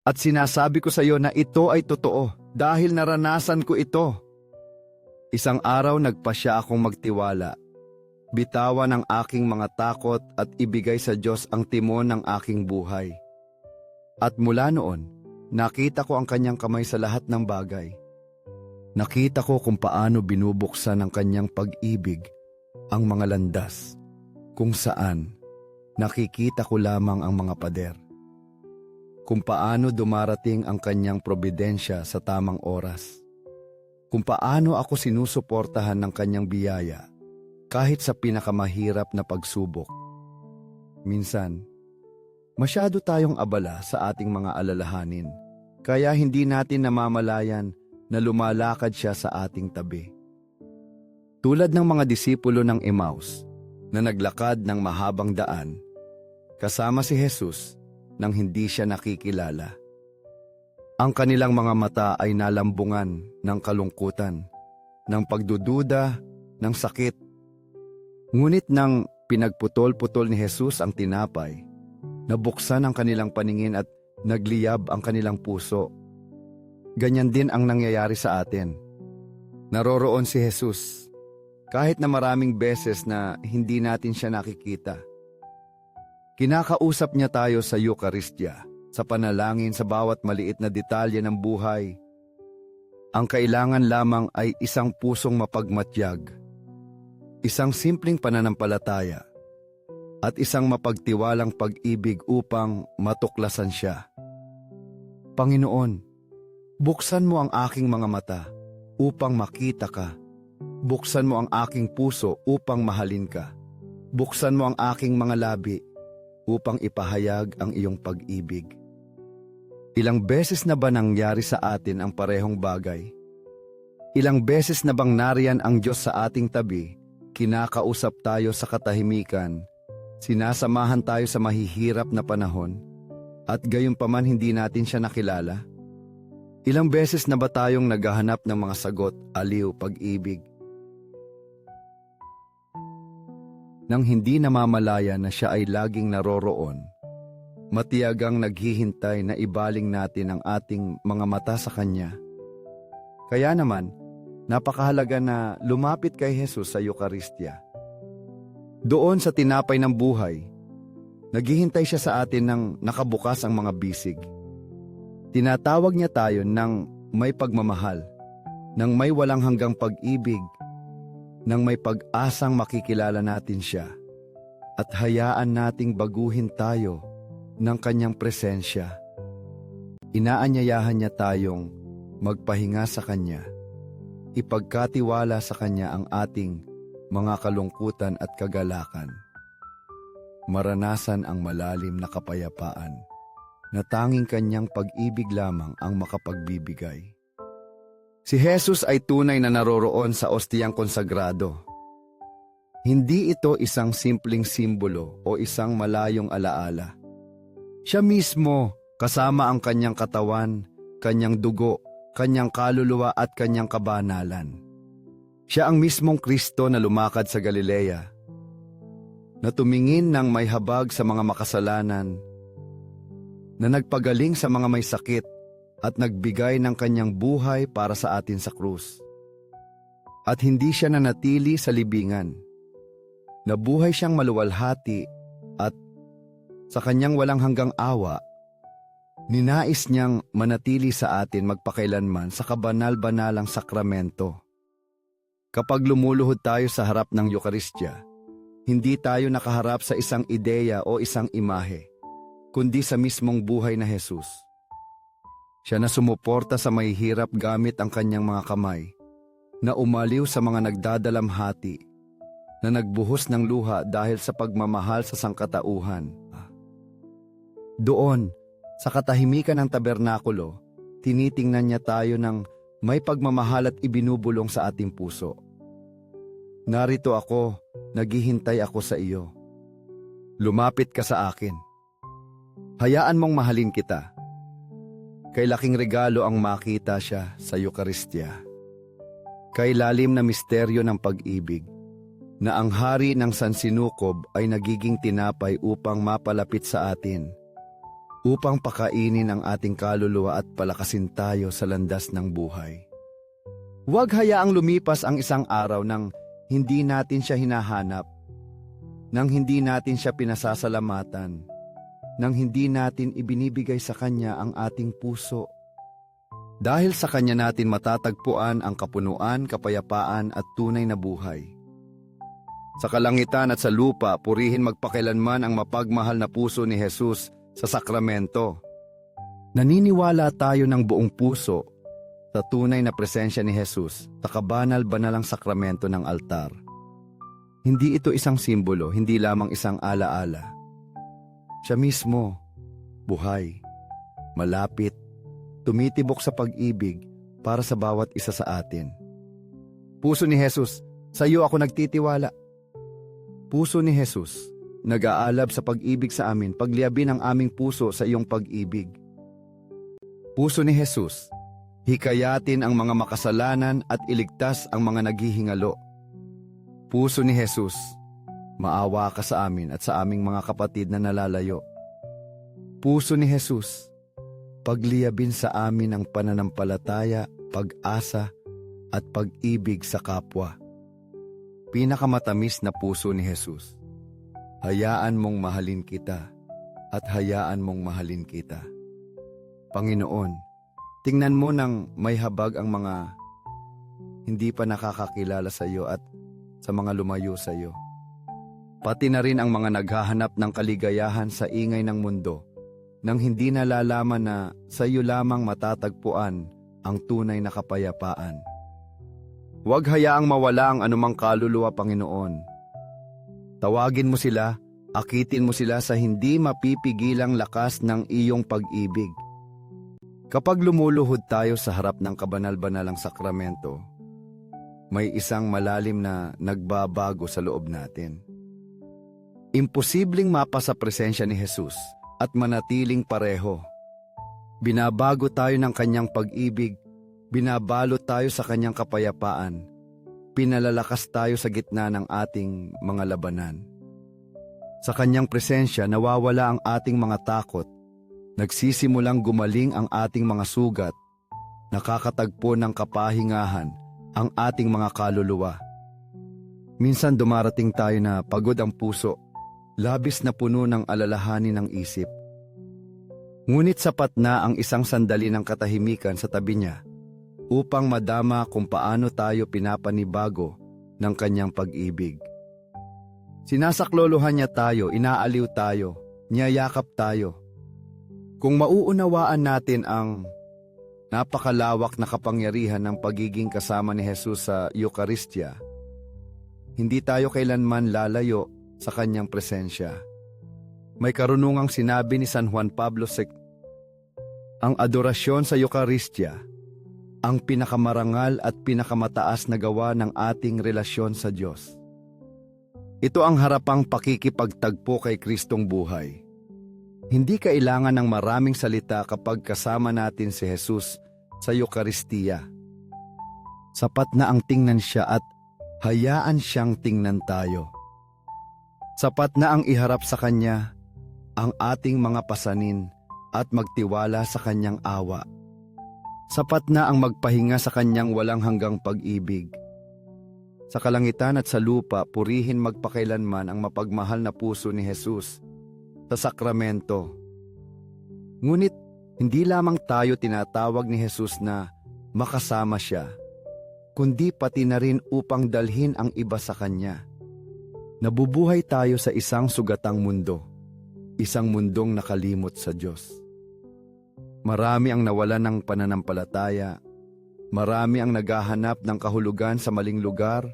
At sinasabi ko sa iyo na ito ay totoo dahil naranasan ko ito. Isang araw nagpasya akong magtiwala. Bitawan ang aking mga takot at ibigay sa Diyos ang timon ng aking buhay. At mula noon, nakita ko ang kanyang kamay sa lahat ng bagay. Nakita ko kung paano binubuksan ng kanyang pag-ibig ang mga landas, kung saan nakikita ko lamang ang mga pader. Kung paano dumarating ang kanyang probidensya sa tamang oras. Kung paano ako sinusuportahan ng kanyang biyaya kahit sa pinakamahirap na pagsubok. Minsan, masyado tayong abala sa ating mga alalahanin, kaya hindi natin namamalayan na lumalakad siya sa ating tabi. Tulad ng mga disipulo ng Emmaus na naglakad ng mahabang daan, kasama si Jesus nang hindi siya nakikilala. Ang kanilang mga mata ay nalambungan ng kalungkutan, ng pagdududa, ng sakit. Ngunit nang pinagputol-putol ni Jesus ang tinapay, nabuksan ang kanilang paningin at nagliyab ang kanilang puso. Ganyan din ang nangyayari sa atin. Naroroon si Jesus, kahit na maraming beses na hindi natin siya nakikita. Kinakausap niya tayo sa Eukaristya, sa panalangin sa bawat maliit na detalye ng buhay. Ang kailangan lamang ay isang pusong mapagmatyag, isang simpleng pananampalataya, at isang mapagtiwalang pag-ibig upang matuklasan siya. Panginoon, buksan mo ang aking mga mata upang makita ka. Buksan mo ang aking puso upang mahalin ka. Buksan mo ang aking mga labi upang ipahayag ang iyong pag-ibig. Ilang beses na ba nangyari sa atin ang parehong bagay? Ilang beses na bang nariyan ang Diyos sa ating tabi, kinakausap tayo sa katahimikan, sinasamahan tayo sa mahihirap na panahon, at gayon pa man hindi natin siya nakilala? Ilang beses na ba tayong naghahanap ng mga sagot, aliw, pag-ibig? Nang hindi namamalaya na siya ay laging naroroon, matiyagang naghihintay na ibaling natin ang ating mga mata sa Kanya. Kaya naman, napakahalaga na lumapit kay Jesus sa Eukaristya. Doon sa tinapay ng buhay, naghihintay siya sa atin ng nakabukas ang mga bisig. Tinatawag niya tayo ng may pagmamahal, ng may walang hanggang pag-ibig, ng may pag-asang makikilala natin siya, at hayaan nating baguhin tayo ng kanyang presensya. Inaanyayahan niya tayong magpahinga sa kanya, ipagkatiwala sa kanya ang ating mga kalungkutan at kagalakan. Maranasan ang malalim na kapayapaan na tanging kanyang pag-ibig lamang ang makapagbibigay. Si Jesus ay tunay na naroroon sa ostiyang konsagrado. Hindi ito isang simpleng simbolo o isang malayong alaala. Siya mismo, kasama ang kanyang katawan, kanyang dugo, kanyang kaluluwa at kanyang kabanalan. Siya ang mismong Kristo na lumakad sa Galilea, na tumingin ng may habag sa mga makasalanan, na nagpagaling sa mga may sakit at nagbigay ng kanyang buhay para sa atin sa krus. At hindi siya nanatili sa libingan. Nabuhay siyang maluwalhati at sa kanyang walang hanggang awa, ninais niyang manatili sa atin magpakailanman sa kabanal-banalang sakramento. Kapag lumuluhod tayo sa harap ng Eukaristya, hindi tayo nakaharap sa isang ideya o isang imahe, kundi sa mismong buhay na Jesus. Siya na sumuporta sa may hirap gamit ang kanyang mga kamay, na umaliw sa mga nagdadalamhati, na nagbuhos ng luha dahil sa pagmamahal sa sangkatauhan. Doon, sa katahimikan ng tabernakulo, tinitingnan niya tayo ng may pagmamahal at ibinubulong sa ating puso. Narito ako, naghihintay ako sa iyo. Lumapit ka sa akin. Hayaan mong mahalin kita. Kay laking regalo ang makita siya sa Eukaristya. Kay lalim na misteryo ng pag-ibig, na ang hari ng sansinukob ay nagiging tinapay upang mapalapit sa atin. upang pakainin ang ating kaluluwa at palakasin tayo sa landas ng buhay. Huwag hayaang lumipas ang isang araw nang hindi natin siya hinahanap, nang hindi natin siya pinasasalamatan, nang hindi natin ibinibigay sa Kanya ang ating puso. Dahil sa Kanya natin matatagpuan ang kapunuan, kapayapaan at tunay na buhay. Sa kalangitan at sa lupa, purihin magpakilanman ang mapagmahal na puso ni Jesus sa sakramento. Naniniwala tayo ng buong puso sa tunay na presensya ni Jesus sa kabanal-banalang sakramento ng altar. Hindi ito isang simbolo, hindi lamang isang alaala. Siya mismo, buhay, malapit, tumitibok sa pag-ibig para sa bawat isa sa atin. Puso ni Jesus, sa iyo ako nagtitiwala. Puso ni Jesus, nag-aalab sa pag-ibig sa amin, pagliabin ang aming puso sa iyong pag-ibig. Puso ni Jesus, hikayatin ang mga makasalanan at iligtas ang mga naghihingalo. Puso ni Jesus, maawa ka sa amin at sa aming mga kapatid na nalalayo. Puso ni Jesus, pagliyabin sa amin ang pananampalataya, pag-asa at pag-ibig sa kapwa. Pinakamatamis na puso ni Jesus. Hayaan mong mahalin kita at hayaan mong mahalin kita. Panginoon, tingnan mo nang may habag ang mga hindi pa nakakakilala sa iyo at sa mga lumayo sa iyo. Pati na rin ang mga naghahanap ng kaligayahan sa ingay ng mundo nang hindi nalalaman na sa iyo lamang matatagpuan ang tunay na kapayapaan. Huwag hayaang mawala ang anumang kaluluwa, Panginoon. Tawagin mo sila, akitin mo sila sa hindi mapipigilang lakas ng iyong pag-ibig. Kapag lumuluhod tayo sa harap ng kabanal-banalang sakramento, may isang malalim na nagbabago sa loob natin. Imposibleng mapa sa presensya ni Jesus at manatiling pareho. Binabago tayo ng kanyang pag-ibig, binabalot tayo sa kanyang kapayapaan, pinalalakas tayo sa gitna ng ating mga labanan. Sa kanyang presensya nawawala ang ating mga takot, nagsisimulang gumaling ang ating mga sugat, nakakatagpo ng kapahingahan ang ating mga kaluluwa. Minsan dumarating tayo na pagod ang puso, labis na puno ng alalahanin ng isip. Ngunit sapat na ang isang sandali ng katahimikan sa tabi niya upang madama kung paano tayo pinapanibago ng kanyang pag-ibig. Sinasaklolohan niya tayo, inaaliw tayo, niyayakap tayo. Kung mauunawaan natin ang napakalawak na kapangyarihan ng pagiging kasama ni Jesus sa Eucharistia, hindi tayo kailanman lalayo sa kanyang presensya. May karunungang sinabi ni San Juan Pablo II, ang adorasyon sa Eucharistia ang pinakamarangal at pinakamataas na gawa ng ating relasyon sa Diyos. Ito ang harapang pakikipagtagpo kay Kristong buhay. Hindi kailangan ng maraming salita kapag kasama natin si Jesus sa Eucharistia. Sapat na ang tingnan siya at hayaan siyang tingnan tayo. Sapat na ang iharap sa Kanya ang ating mga pasanin at magtiwala sa Kanyang awa. Sapat na ang magpahinga sa kanyang walang hanggang pag-ibig. Sa kalangitan at sa lupa, purihin magpakailanman ang mapagmahal na puso ni Jesus sa sakramento. Ngunit, hindi lamang tayo tinatawag ni Jesus na makasama siya, kundi pati na rin upang dalhin ang iba sa Kanya. Nabubuhay tayo sa isang sugatang mundo, isang mundong nakalimot sa Diyos. Marami ang nawalan ng pananampalataya. Marami ang naghahanap ng kahulugan sa maling lugar.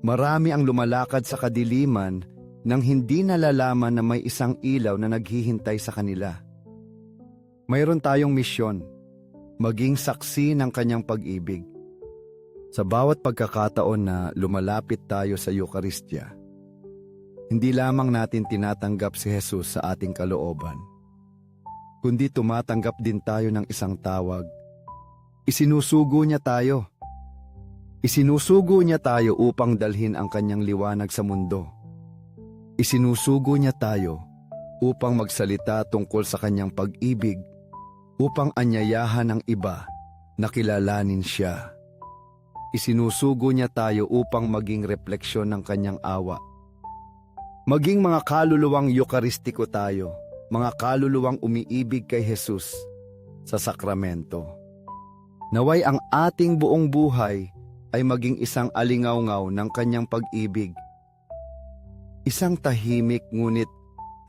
Marami ang lumalakad sa kadiliman nang hindi nalalaman na may isang ilaw na naghihintay sa kanila. Mayroon tayong misyon, maging saksi ng kanyang pag-ibig. Sa bawat pagkakataon na lumalapit tayo sa Eucharistia, hindi lamang natin tinatanggap si Jesus sa ating kalooban, kundi tumatanggap din tayo ng isang tawag. Isinusugo niya tayo. Isinusugo niya tayo upang dalhin ang kanyang liwanag sa mundo. Isinusugo niya tayo upang magsalita tungkol sa kanyang pag-ibig, upang anyayahan ng iba na kilalanin siya. Isinusugo niya tayo upang maging refleksyon ng kanyang awa. Maging mga kaluluwang eukaristiko tayo, mga kaluluwang umiibig kay Jesus sa sakramento. Naway ang ating buong buhay ay maging isang alingawngaw ng kanyang pag-ibig. Isang tahimik ngunit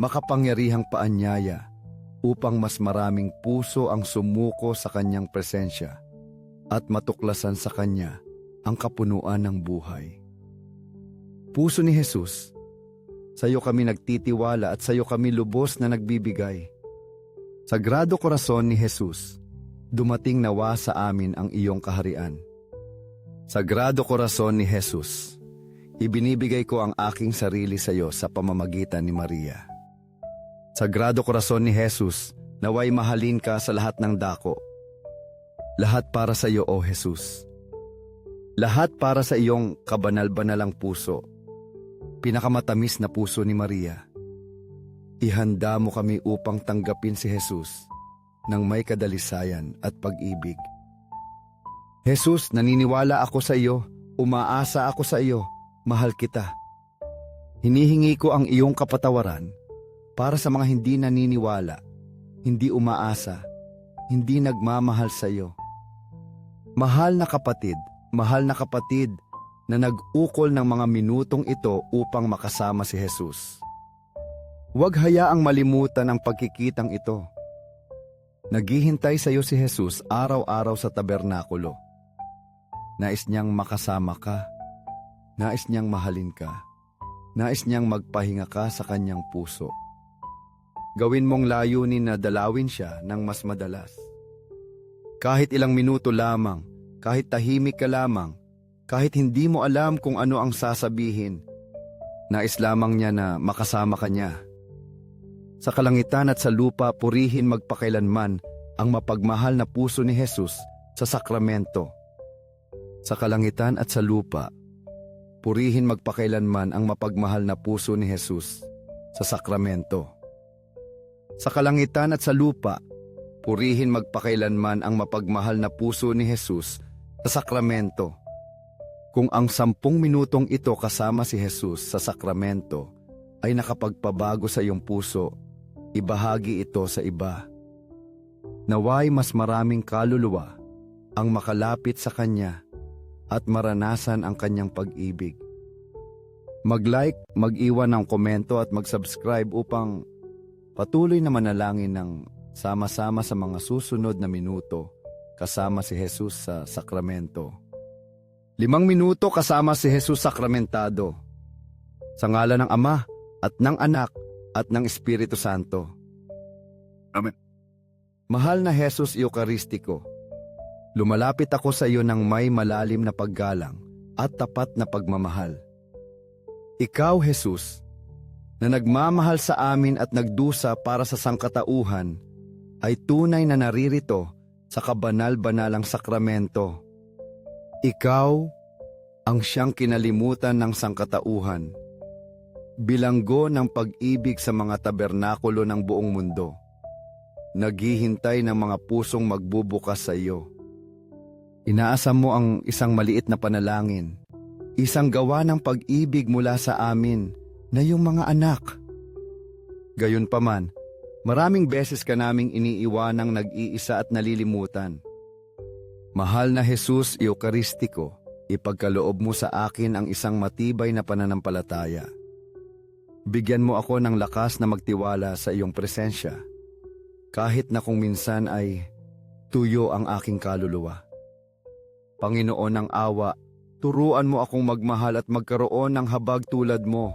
makapangyarihang paanyaya upang mas maraming puso ang sumuko sa kanyang presensya at matuklasan sa kanya ang kapunuan ng buhay. Puso ni Jesus, sa iyo kami nagtitiwala at sa iyo kami lubos na nagbibigay. Sagrado Korason ni Jesus, dumating nawa sa amin ang iyong kaharian. Sagrado Korason ni Jesus, ibinibigay ko ang aking sarili sa iyo sa pamamagitan ni Maria. Sagrado Korason ni Jesus, naway mahalin ka sa lahat ng dako. Lahat para sa iyo, O Jesus. Lahat para sa iyong kabanal-banalang puso. Pinakamatamis na puso ni Maria. Ihanda mo kami upang tanggapin si Jesus ng may kadalisayan at pag-ibig. Jesus, naniniwala ako sa iyo, umaasa ako sa iyo, mahal kita. Hinihingi ko ang iyong kapatawaran para sa mga hindi naniniwala, hindi umaasa, hindi nagmamahal sa iyo. Mahal na kapatid, mahal na kapatid na nag-ukol ng mga minutong ito upang makasama si Jesus. Huwag hayaang malimutan ang pagkikitang ito. Naghihintay sa iyo si Jesus araw-araw sa tabernakulo. Nais niyang makasama ka. Nais niyang mahalin ka. Nais niyang magpahinga ka sa kanyang puso. Gawin mong layunin na dalawin siya ng mas madalas. Kahit ilang minuto lamang, kahit tahimik ka lamang, kahit hindi mo alam kung ano ang sasabihin, nais lamang niya na makasama ka niya. Sa kalangitan at sa lupa, purihin magpakailanman ang mapagmahal na puso ni Jesus sa sakramento. Sa kalangitan at sa lupa, purihin magpakailanman ang mapagmahal na puso ni Jesus sa sakramento. Sa kalangitan at sa lupa, purihin magpakailanman ang mapagmahal na puso ni Jesus sa sakramento. Kung ang sampung minutong ito kasama si Jesus sa sakramento ay nakapagpabago sa iyong puso, ibahagi ito sa iba. Naway mas maraming kaluluwa ang makalapit sa Kanya at maranasan ang Kanyang pag-ibig. Mag-like, mag-iwan ng komento at mag-subscribe upang patuloy na manalangin ng sama-sama sa mga susunod na minuto kasama si Jesus sa sakramento. Limang minuto kasama si Jesus sakramentado. Sa ngala ng Ama at ng Anak at ng Espiritu Santo. Amen. Mahal na Jesus Eukaristiko, lumalapit ako sa iyo ng may malalim na paggalang at tapat na pagmamahal. Ikaw, Jesus, na nagmamahal sa amin at nagdusa para sa sangkatauhan, ay tunay na naririto sa kabanal-banalang sakramento. Ikaw ang siyang kinalimutan ng sangkatauhan. Bilanggo ng pag-ibig sa mga tabernakulo ng buong mundo. Naghihintay ng mga pusong magbubukas sa iyo. Inaasam mo ang isang maliit na panalangin. Isang gawa ng pag-ibig mula sa amin na yung mga anak. Gayunpaman, maraming beses ka naming iniiwanang nag-iisa at nalilimutan. Mahal na Jesus Eukaristiko, ipagkaloob mo sa akin ang isang matibay na pananampalataya. Bigyan mo ako ng lakas na magtiwala sa iyong presensya, kahit na kung minsan ay tuyo ang aking kaluluwa. Panginoon ng awa, turuan mo akong magmahal at magkaroon ng habag tulad mo.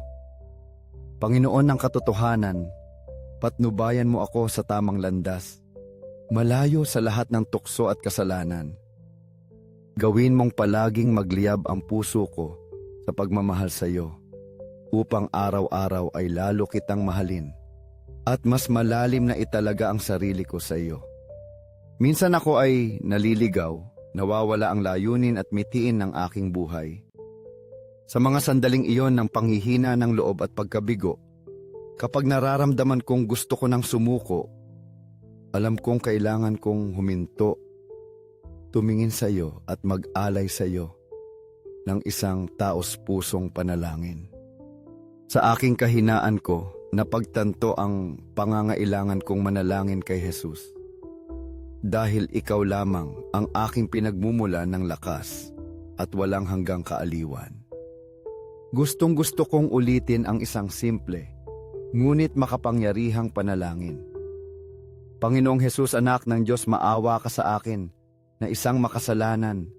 Panginoon ng katotohanan, patnubayan mo ako sa tamang landas, malayo sa lahat ng tukso at kasalanan. Gawin mong palaging magliyab ang puso ko sa pagmamahal sa iyo, upang araw-araw ay lalo kitang mahalin at mas malalim na italaga ang sarili ko sa iyo. Minsan ako ay naliligaw, nawawala ang layunin at mitiin ng aking buhay. Sa mga sandaling iyon ng panghihina ng loob at pagkabigo, Kapag nararamdaman kong gusto ko ng sumuko, alam kong kailangan kong huminto, tumingin sa iyo at mag-alay sa iyo ng isang taos pusong panalangin. Sa aking kahinaan ko, napagtanto ang pangangailangan kong manalangin kay Jesus. Dahil ikaw lamang ang aking pinagmumula ng lakas at walang hanggang kaaliwan. Gustong gusto kong ulitin ang isang simple, ngunit makapangyarihang panalangin. Panginoong Jesus anak ng Diyos maawa ka sa akin na isang makasalanan